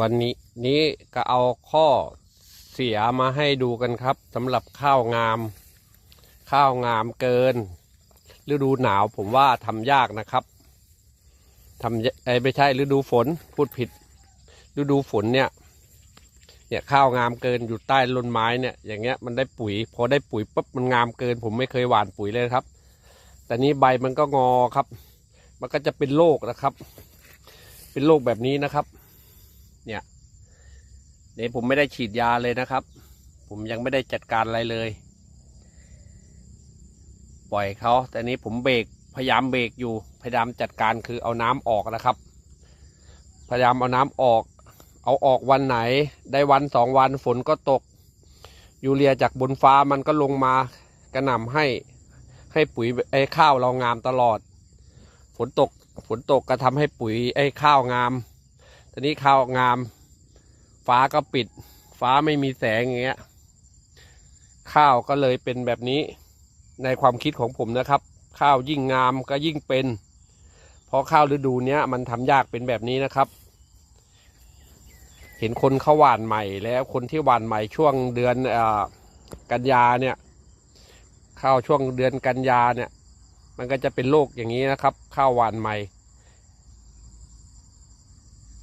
วันนี้นี้ก็เอาข้อเสียมาให้ดูกันครับสำหรับข้าวงาม ข้าวงามเกินฤดูหนาวผมว่าทำยากนะครับทำยเอ้ไม่ใช่ฤดูฝนพูดผิด ฤดูฝนเนี่ย เนี่ยข้าวงามเกินอยู่ใต้ต้นไม้เนี่ย อย่างเงี้ยมันได้ปุ๋ย พอได้ปุ๋ยปุ๊บมันงามเกิน ผมไม่เคยหว่านปุ๋ยเลยครับ แต่นี้ใบมันก็งอครับ มันก็จะเป็นโรคนะครับ เป็นโรคแบบนี้นะครับ เนี่ยเนี่ยผมไม่ได้ฉีดยาเลยนะครับ ผมยังไม่ได้จัดการอะไรเลย ปล่อยเขาแต่นี้ผมเบรกพยายามเบรกอยู่ พยายามจัดการคือเอาน้ำออกนะครับ พยายามเอาน้ำออก เอาออกวันไหน ได้วันสองวันฝนก็ตก ยูเรียจากบนฟ้ามันก็ลงมากระหน่ำให้ให้ปุ๋ยไอ้ข้าวเรางามตลอด ฝนตกฝนตกก็ทำให้ปุ๋ยไอ้ข้าวงาม ตอนนี้ข้าวงาม ฟ้าก็ปิด ฟ้าไม่มีแสงอย่างเงี้ย ข้าวก็เลยเป็นแบบนี้ในความคิดของผมนะครับ ข้าวยิ่งงามก็ยิ่งเป็น เพราะข้าวฤดูเนี้ยมันทำยากเป็นแบบนี้นะครับ เห็นคนเขาหว่านใหม่แล้วคนที่หว่านใหม่ช่วงเดือนอกันยาเนี่ย ข้าวช่วงเดือนกันยาเนี่ย มันก็จะเป็นโรคอย่างนี้นะครับ ข้าวหวานใหม่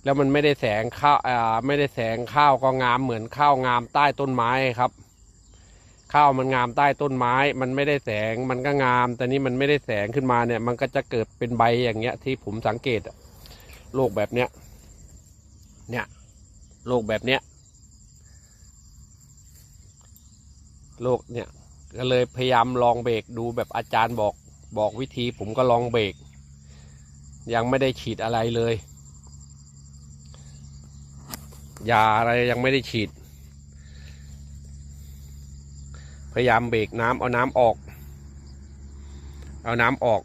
แล้วมันไม่ได้แสงข้าวอ่าไม่ได้แสงข้าวก็งามเหมือนข้าวงามใต้ต้นไม้ครับ ข้าวมันงามใต้ต้นไม้ มันไม่ได้แสงมันก็งาม แต่นี่มันไม่ได้แสงขึ้นมาเนี่ย มันก็จะเกิดเป็นใบอย่างเงี้ย ที่ผมสังเกตอะโรคแบบเนี้ยเนี่ยโรคแบบเนี้ยโรคเนี่ยก็เลยพยายามลองเบรกดูแบบอาจารย์บอกบอกวิธีผมก็ลองเบรกยังไม่ได้ฉีดอะไรเลย ยาอะไรยังไม่ได้ฉีด พยายามเบรกน้ำเอาน้ำออก เอาน้ำออก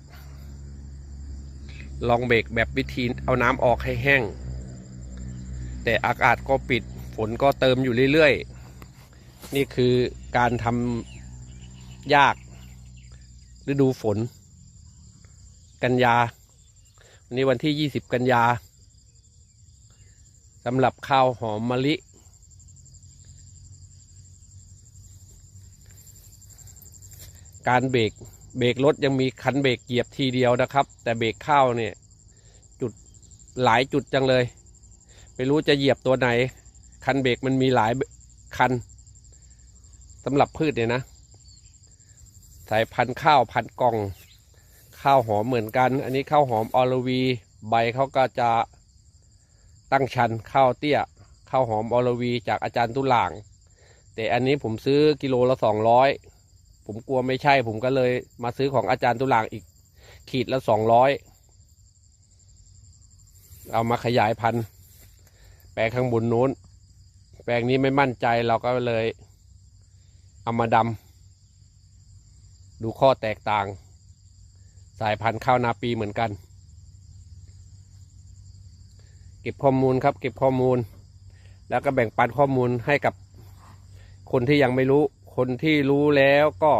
ลองเบรกแบบวิธีเอาน้ำออกให้แห้ง แต่อากาศก็ปิดฝนก็เติมอยู่เรื่อยๆ นี่คือการทำยากฤดูฝน กันยา วันนี้วันที่ 20 กันยา สำหรับข้าวหอมมะลิ การเบรกเบรกรถยังมีคันเบรกเหยียบทีเดียวนะครับ แต่เบรกข้าวเนี่ยจุดหลายจุดจังเลย ไม่รู้จะเหยียบตัวไหน คันเบรกมันมีหลายคันสำหรับพืชเนี่ยนะ สายพันธุ์ข้าวพันกล่อง ข้าวหอมเหมือนกัน อันนี้ข้าวหอมออลวี ใบเขาก็จะ ตั้งชันข้าวเตี้ยข้าวหอมออลวีจากอาจารย์ตุลาง แต่อันนี้ผมซื้อกิโลละสองร้อยผมกลัวไม่ใช่ ผมก็เลยมาซื้อของอาจารย์ตุลางอีก ขีดละสองร้อยเอามาขยายพันธุ์แปลงข้างบนนู้น แปลงนี้ไม่มั่นใจเราก็เลย เอามาดำดูข้อแตกต่าง สายพันธุ์ข้าวนาปีเหมือนกัน ก็บข้อมูลครับ เก็บข้อมูล แล้วก็แบ่งปันข้อมูลให้กับคนที่ยังไม่รู้ คนที่รู้แล้วก็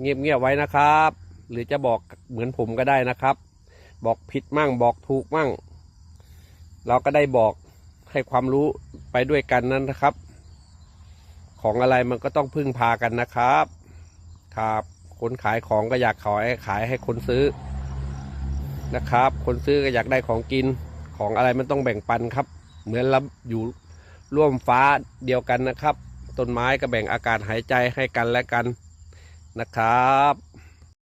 เงียบๆไว้นะครับ หรือจะบอกเหมือนผมก็ได้นะครับ บอกผิดมั่งบอกถูกมั่ง เราก็ได้บอกให้ความรู้ไปด้วยกันนั้นนะครับ ของอะไรมันก็ต้องพึ่งพากันนะครับครับคนขายของก็อยากขายขายให้คนซื้อนะครับ คนซื้อก็อยากได้ของกิน ของอะไรมันต้องแบ่งปันครับ เหมือนเราอยู่ร่วมฟ้าเดียวกันนะครับ ต้นไม้ก็แบ่งอากาศหายใจให้กันและกันนะครับ